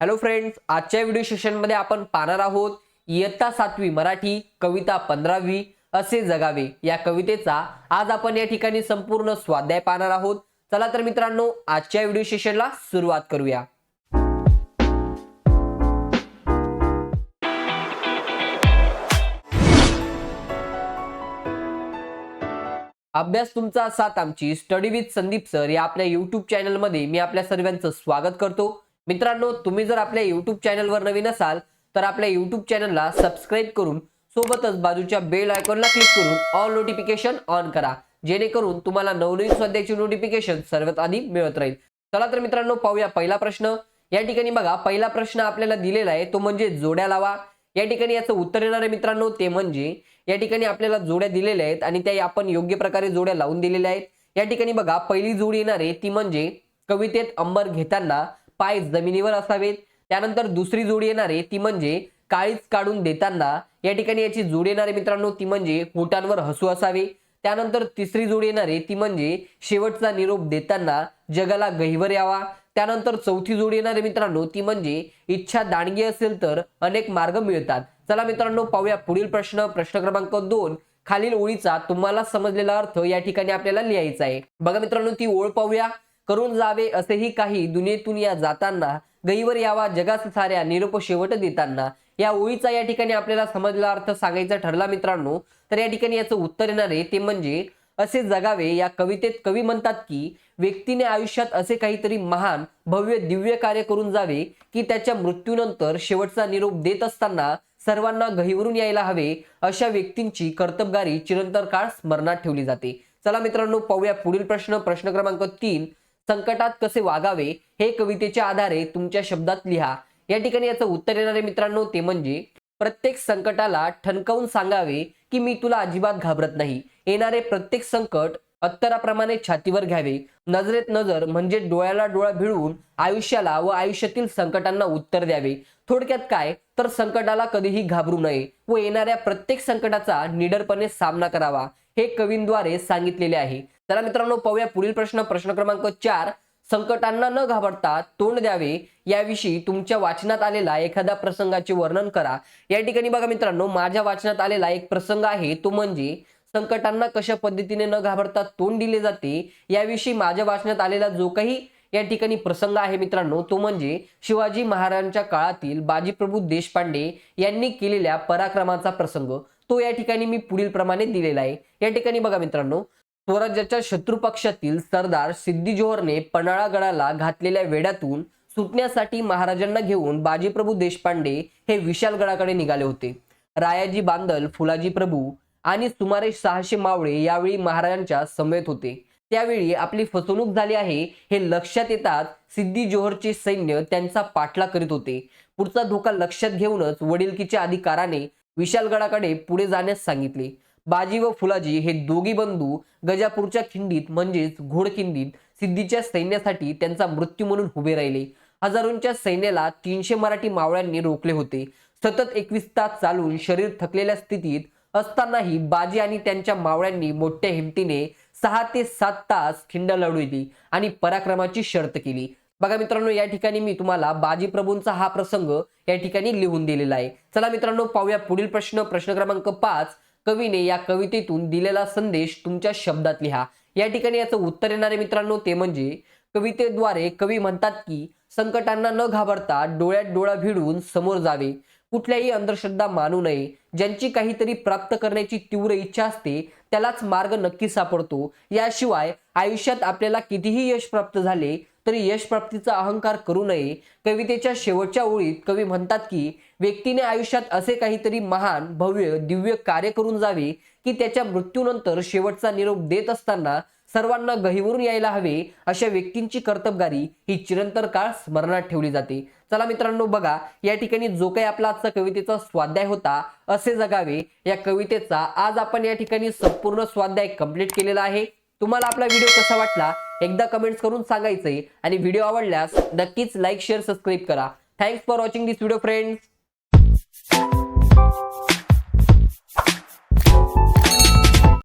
Hello friends आजच्या video सेशनमध्ये आपण पाहणार आहोत इयत्ता सातवी मराठी कविता पंधरावी असे जगावे. या कवितेचा आज आपण या ठिकाणी संपूर्ण स्वाध्याय पाहणार आहोत. चला तर मित्रांनो आजच्या व्हिडिओ सेशनला सुरुवात करूया. अभ्यास तुमचा साथ आमची. स्टडी विथ संदीप सर या आपल्या युट्यूब चॅनलमध्ये मी आपल्या सर्वांचं स्वागत करतो. मित्रांनो तुम्ही जर आपल्या युट्यूब चॅनलवर नवीन असाल तर आपल्या युट्यूब चॅनलला सबस्क्राईब करून सोबतच बाजूच्या बेल आयकॉनला क्लिक करून ऑल नोटिफिकेशन ऑन करा. जेणेकरून तुम्हाला नवनवीन सध्याची नोटिफिकेशन सर्वात आधी मिळत राहील. चला तर मित्रांनो पाहूया पहिला प्रश्न. या ठिकाणी बघा पहिला प्रश्न आपल्याला दिलेला आहे तो म्हणजे जोड्या लावा. या ठिकाणी याचं उत्तर येणार आहे मित्रांनो ते म्हणजे या ठिकाणी आपल्याला जोड्या दिलेल्या आहेत आणि त्या आपण योग्य प्रकारे जोड्या लावून दिलेल्या आहेत. या ठिकाणी बघा पहिली जोडी येणार आहे ती म्हणजे कवितेत अंबर घेताना पाय जमिनीवर असावेत. त्यानंतर दुसरी जोडी येणार आहे ती म्हणजे काळीच काढून देताना या ठिकाणी याची जोडी येणार आहे मित्रांनो ती म्हणजे होटांवर हसू असावे. त्यानंतर तिसरी जोडी येणार आहे ती म्हणजे शेवटचा निरोप देताना जगाला गहिवर यावा. त्यानंतर चौथी जोडी येणार आहे मित्रांनो ती म्हणजे इच्छा दांडगी असेल तर अनेक मार्ग मिळतात. चला मित्रांनो पाहूया पुढील प्रश्न. प्रश्न क्रमांक दोन खालील ओळीचा तुम्हाला समजलेला अर्थ या ठिकाणी आपल्याला लिहायचा आहे. बघा मित्रांनो ती ओळ पाहूया. करून जावे असेही काही दुनियेतून या जाताना गईवर यावा जगास साऱ्या निरोप शेवट देताना या ओळीचा या ठिकाणी आपल्याला समजला अर्थ सांगायचा ठरला मित्रांनो. तर या ठिकाणी याचं उत्तर येणार आहे ते म्हणजे असे जगावे या कवितेत कवी म्हणतात की व्यक्तीने आयुष्यात असे काहीतरी महान भव्य दिव्य कार्य करून जावे की त्याच्या मृत्यूनंतर शेवटचा निरोप देत असताना सर्वांना गहीवरून यायला हवे अशा व्यक्तींची कर्तबगारी चिरंतर काळ स्मरणात ठेवली जाते. चला मित्रांनो पाहूया पुढील प्रश्न. प्रश्न क्रमांक तीन. संकटात कसे वागावे हे कवितेच्या आधारे तुमच्या शब्दात लिहा. या ठिकाणी याचं उत्तर येणारे मित्रांनो ते म्हणजे प्रत्येक संकटाला ठणकावून सांगावे की मी तुला अजिबात घाबरत नाही. येणारे प्रत्येक संकट अत्तराप्रमाणे छातीवर घ्यावे. नजरेत नजर म्हणजे डोळ्याला डोळा भिळवून आयुष्याला व आयुष्यातील संकटांना उत्तर द्यावे. थोडक्यात काय? तर संकटाला कधीही घाबरू नये व येणाऱ्या प्रत्येक संकटाचा निडरपणे सामना करावा हे कवींद्वारे सांगितलेले आहे. चला मित्रांनो पाहूया पुढील प्रश्न. प्रश्न क्रमांक चार. संकटांना न घाबरता तोंड द्यावे. याविषयी तुमच्या वाचनात आलेला एखाद्या प्रसंगाचे वर्णन करा. या ठिकाणी बघा मित्रांनो माझ्या वाचनात आलेला एक प्रसंग आहे. तो म्हणजे संकटांना कशा पद्धतीने न घाबरता तोंड दिले जाते याविषयी माझ्या वाचनात आलेला जो काही या ठिकाणी प्रसंग आहे मित्रांनो तो म्हणजे शिवाजी महाराजांच्या काळातील बाजीप्रभू देशपांडे यांनी केलेल्या पराक्रमाचा प्रसंग. तो या ठिकाणी मी पुढील प्रमाणे दिलेला आहे. या ठिकाणी बघा मित्रांनो स्वराज्याच्या शत्रुपक्षातील सरदार सिद्धी जोहरने पन्हाळागडाला घातलेल्या वेड्यातून सुटण्यासाठी महाराजांना घेऊन बाजीप्रभू देशपांडे हे विशालगडाकडे निघाले होते. रायाजी बांदल फुलाजी प्रभू आणि सुमारे सहाशे मावळे यावेळी महाराजांच्या समेत होते. त्यावेळी आपली फसवणूक झाली आहे हे लक्षात येतात सिद्धी जोहरचे सैन्य त्यांचा पाठला करीत होते. पुढचा धोका लक्षात घेऊनच वडिलकीच्या अधिकाराने विशालगडाकडे पुढे जाण्यास सांगितले. बाजी व फुलाजी हे दोघी बंधू गजापूरच्या खिंडीत म्हणजेच घोडखिंडीत सिद्धीच्या सैन्यासाठी त्यांचा मृत्यू म्हणून उभे राहिले. हजारोंच्या सैन्याला तीनशे मराठी मावळ्यांनी रोखले होते. सतत एकवीस तास चालून शरीर थकलेल्या स्थितीत असतानाही बाजी आणि त्यांच्या मावळ्यांनी मोठ्या हिमतीने सहा ते सात तास खिंड लढविली आणि पराक्रमाची शर्त केली. बघा मित्रांनो या ठिकाणी मी तुम्हाला बाजी प्रभूंचा हा प्रसंग या ठिकाणी लिहून दिलेला आहे. चला मित्रांनो पाहूया पुढील प्रश्न. प्रश्न क्रमांक पाच. कवीने या कवितेतून दिलेला संदेश तुमच्या शब्दात लिहा. या ठिकाणी याचं उत्तर येणारे मित्रांनो ते म्हणजे कवितेद्वारे कवी म्हणतात की संकटांना न घाबरता डोळ्यात डोळा भिडवून समोर जावे. कुठल्याही अंधश्रद्धा मानू नये. ज्यांची काहीतरी प्राप्त करण्याची तीव्र इच्छा असते त्यालाच मार्ग नक्की सापडतो. याशिवाय आयुष्यात आपल्याला कितीही यश प्राप्त झाले तरी यश प्राप्तीचा अहंकार करू नये. कवितेच्या शेवटच्या ओळीत कवी म्हणतात की व्यक्तीने आयुष्यात असे काहीतरी महान भव्य दिव्य कार्य करून जावे की त्याच्या मृत्यूनंतर शेवटचा निरोप देत असताना सर्वांना गहिवरून यायला हवे अशा व्यक्तींची कर्तबगारी ही चिरंतर काळ स्मरणात ठेवली जाते. चला मित्रांनो बघा या ठिकाणी जो काही आपला आजचा कवितेचा स्वाध्याय होता असे जगावे. या कवितेचा आज आपण या ठिकाणी संपूर्ण स्वाध्याय कंप्लीट केलेला आहे. तुम्हाला आपला व्हिडिओ कसा वाटला? एकदा कमेंट्स करून सांगायचंय आणि व्हिडिओ आवडल्यास नक्कीच लाईक शेअर सबस्क्राईब करा. Thanks for watching this video friends